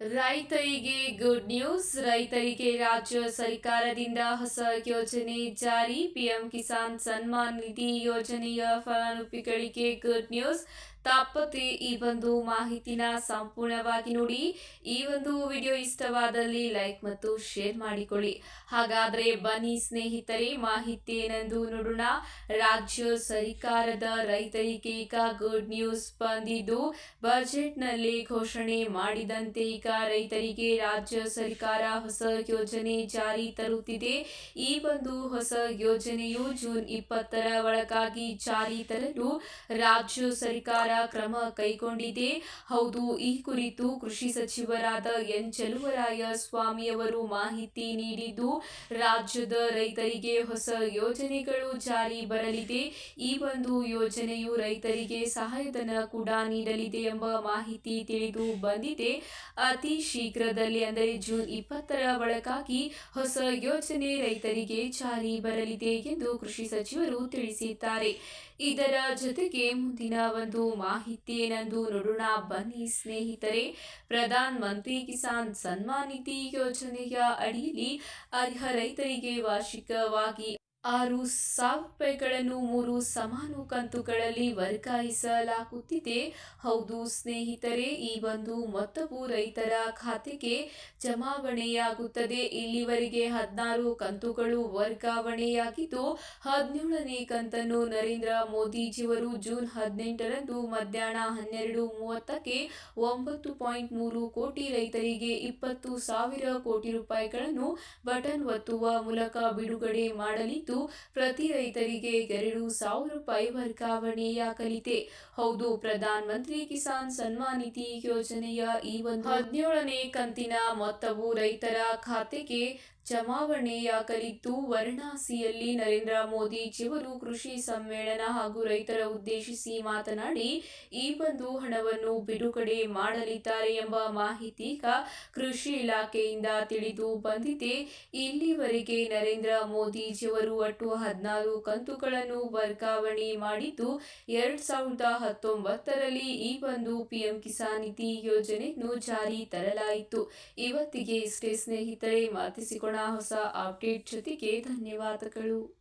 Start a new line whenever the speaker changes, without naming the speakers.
ರೈತರಿಗೆ good news ರೈತರಿಗೆ ರಾಜ್ಯ ಸರ್ಕಾರದಿಂದ ಹೊಸ ಯೋಜನೆ ಜಾರಿ. ಪಿಎಂ ಕಿಸಾನ್ ಸನ್ಮಾನ್ ನಿಧಿ ಯೋಜನೆಯ ಫಲಾನುಭವಿಗಳಿಗೆ ಗುಡ್ ನ್ಯೂಸ್ ತಪ್ಪದೆ ಈ ಒಂದು ಮಾಹಿತಿನ ಸಂಪೂರ್ಣವಾಗಿ ನೋಡಿ. ಈ ಒಂದು ವಿಡಿಯೋ ಇಷ್ಟವಾದಲ್ಲಿ ಲೈಕ್ ಮತ್ತು ಶೇರ್ ಮಾಡಿಕೊಳ್ಳಿ. ಹಾಗಾದ್ರೆ ಬನ್ನಿ ಸ್ನೇಹಿತರೆ, ಮಾಹಿತಿ ಏನೆಂದು ನೋಡೋಣ. ರಾಜ್ಯ ಸರ್ಕಾರದ ರೈತರಿಗೆ ಈಗ ಗುಡ್ ನ್ಯೂಸ್ ಬಂದಿದ್ದು ಬಜೆಟ್ನಲ್ಲಿ ಘೋಷಣೆ ಮಾಡಿದಂತೆ ಈಗ ರೈತರಿಗೆ ರಾಜ್ಯ ಸರ್ಕಾರ ಹೊಸ ಯೋಜನೆ ಜಾರಿ ತರುತ್ತಿದೆ. ಈ ಒಂದು ಹೊಸ ಯೋಜನೆಯು ಜೂನ್ ಇಪ್ಪತ್ತರ ಒಳಗಾಗಿ ಜಾರಿ ತರಲು ರಾಜ್ಯ ಸರ್ಕಾರ ಕ್ರಮ ಕೈಗೊಂಡಿದೆ. ಹೌದು, ಈ ಕುರಿತು ಕೃಷಿ ಸಚಿವರಾದ ಎನ್. ಚಲುವರಾಯ ಸ್ವಾಮಿಯವರು ಮಾಹಿತಿ ನೀಡಿದ್ದು, ರಾಜ್ಯದ ರೈತರಿಗೆ ಹೊಸ ಯೋಜನೆಗಳು ಜಾರಿ ಬರಲಿದೆ. ಈ ಒಂದು ಯೋಜನೆಯು ರೈತರಿಗೆ ಸಹಾಯಧನ ಕೂಡ ನೀಡಲಿದೆ ಎಂಬ ಮಾಹಿತಿ ತಿಳಿದು ಬಂದಿದೆ. ಅತಿ ಶೀಘ್ರದಲ್ಲಿ, ಅಂದರೆ ಜೂನ್ ಇಪ್ಪತ್ತರ ಒಳಗಾಗಿ ಹೊಸ ಯೋಜನೆ ರೈತರಿಗೆ ಜಾರಿ ಬರಲಿದೆ ಎಂದು ಕೃಷಿ ಸಚಿವರು ತಿಳಿಸಿದ್ದಾರೆ. ಇದರ ಜೊತೆಗೆ ಮುಂದಿನ ಒಂದು ಮಾಹಿತಿ ಏನೆಂದು ನೋಡೋಣ. ಬನ್ನಿ ಸ್ನೇಹಿತರೆ, ಪ್ರಧಾನ ಮಂತ್ರಿ ಕಿಸಾನ್ ಸನ್ಮಾನ್ ನಿಧಿ ಯೋಜನೆಯ ಅಡಿಯಲ್ಲಿ ಅರ್ಹ ರೈತರಿಗೆ ವಾರ್ಷಿಕವಾಗಿ ಆರು ಸಾವಿರ ರೂಪಾಯಿಗಳನ್ನು ಮೂರು ಸಮಾನ ಕಂತುಗಳಲ್ಲಿ ವರ್ಗಾಯಿಸಲಾಗುತ್ತಿದೆ. ಹೌದು ಸ್ನೇಹಿತರೆ, ಈ ಒಂದು ಮೊತ್ತವು ರೈತರ ಖಾತೆಗೆ ಜಮಾವಣೆಯಾಗುತ್ತದೆ. ಇಲ್ಲಿವರೆಗೆ ಹದಿನಾರು ಕಂತುಗಳು ವರ್ಗಾವಣೆಯಾಗಿದ್ದು, ಹದಿನೇಳನೇ ಕಂತನ್ನು ನರೇಂದ್ರ ಮೋದಿಜಿಯವರು ಜೂನ್ ಹದಿನೆಂಟರಂದು ಮಧ್ಯಾಹ್ನ ಹನ್ನೆರಡು ಮೂವತ್ತಕ್ಕೆ ಒಂಬತ್ತು ಪಾಯಿಂಟ್ ಮೂರು ಕೋಟಿ ರೈತರಿಗೆ ಇಪ್ಪತ್ತು ಸಾವಿರ ಕೋಟಿ ರೂಪಾಯಿಗಳನ್ನು ಬಟನ್ ಒತ್ತುವ ಮೂಲಕ ಬಿಡುಗಡೆ ಮಾಡಲಿದ್ದು ಪ್ರತಿ ರೈತರಿಗೆ ಎರಡು ಸಾವಿರ ರೂಪಾಯಿ ವರ್ಗಾವಣೆಯಾಗಲಿದೆ ಹೌದು, ಪ್ರಧಾನ ಮಂತ್ರಿ ಕಿಸಾನ್ ಸನ್ಮಾನ್ ನಿಧಿ ಯೋಜನೆಯ ಈ ಒಂದು ಹದಿನೇಳನೇ ಕಂತಿನ ಮೊತ್ತವು ರೈತರ ಖಾತೆಗೆ ಜಮಾವಣೆಯಾಗಲಿದ್ದು ವಾರಣಾಸಿಯಲ್ಲಿ ನರೇಂದ್ರ ಮೋದಿಜಿಯವರು ಕೃಷಿ ಸಮ್ಮೇಳನ ಹಾಗೂ ರೈತರ ಉದ್ದೇಶಿಸಿ ಮಾತನಾಡಿ, ಈ ಒಂದು ಹಣವನ್ನು ಬಿಡುಗಡೆ ಮಾಡಲಿದ್ದಾರೆ ಎಂಬ ಮಾಹಿತಿ ಕೃಷಿ ಇಲಾಖೆಯಿಂದ ತಿಳಿದು ಬಂದಿದೆ. ಇಲ್ಲಿವರೆಗೆ ನರೇಂದ್ರ ಮೋದಿಜಿಯವರು ಒಟ್ಟು ಹದಿನಾರು ಕಂತುಗಳನ್ನು ವರ್ಗಾವಣೆ ಮಾಡಿದ್ದು, ಎರಡ್ ಸಾವಿರದ ಹತ್ತೊಂಬತ್ತರಲ್ಲಿ ಈ ಒಂದು ಪಿಎಂ ಕಿಸಾನ್ ನಿಧಿ ಯೋಜನೆಯನ್ನು ಜಾರಿ ತರಲಾಯಿತು. ಇವತ್ತಿಗೆ ಇಷ್ಟೇ ಸ್ನೇಹಿತರೆ ಹೊಸ ಅಪ್ಡೇಟ್ ಜೊತೆಗೆ ಧನ್ಯವಾದಗಳು.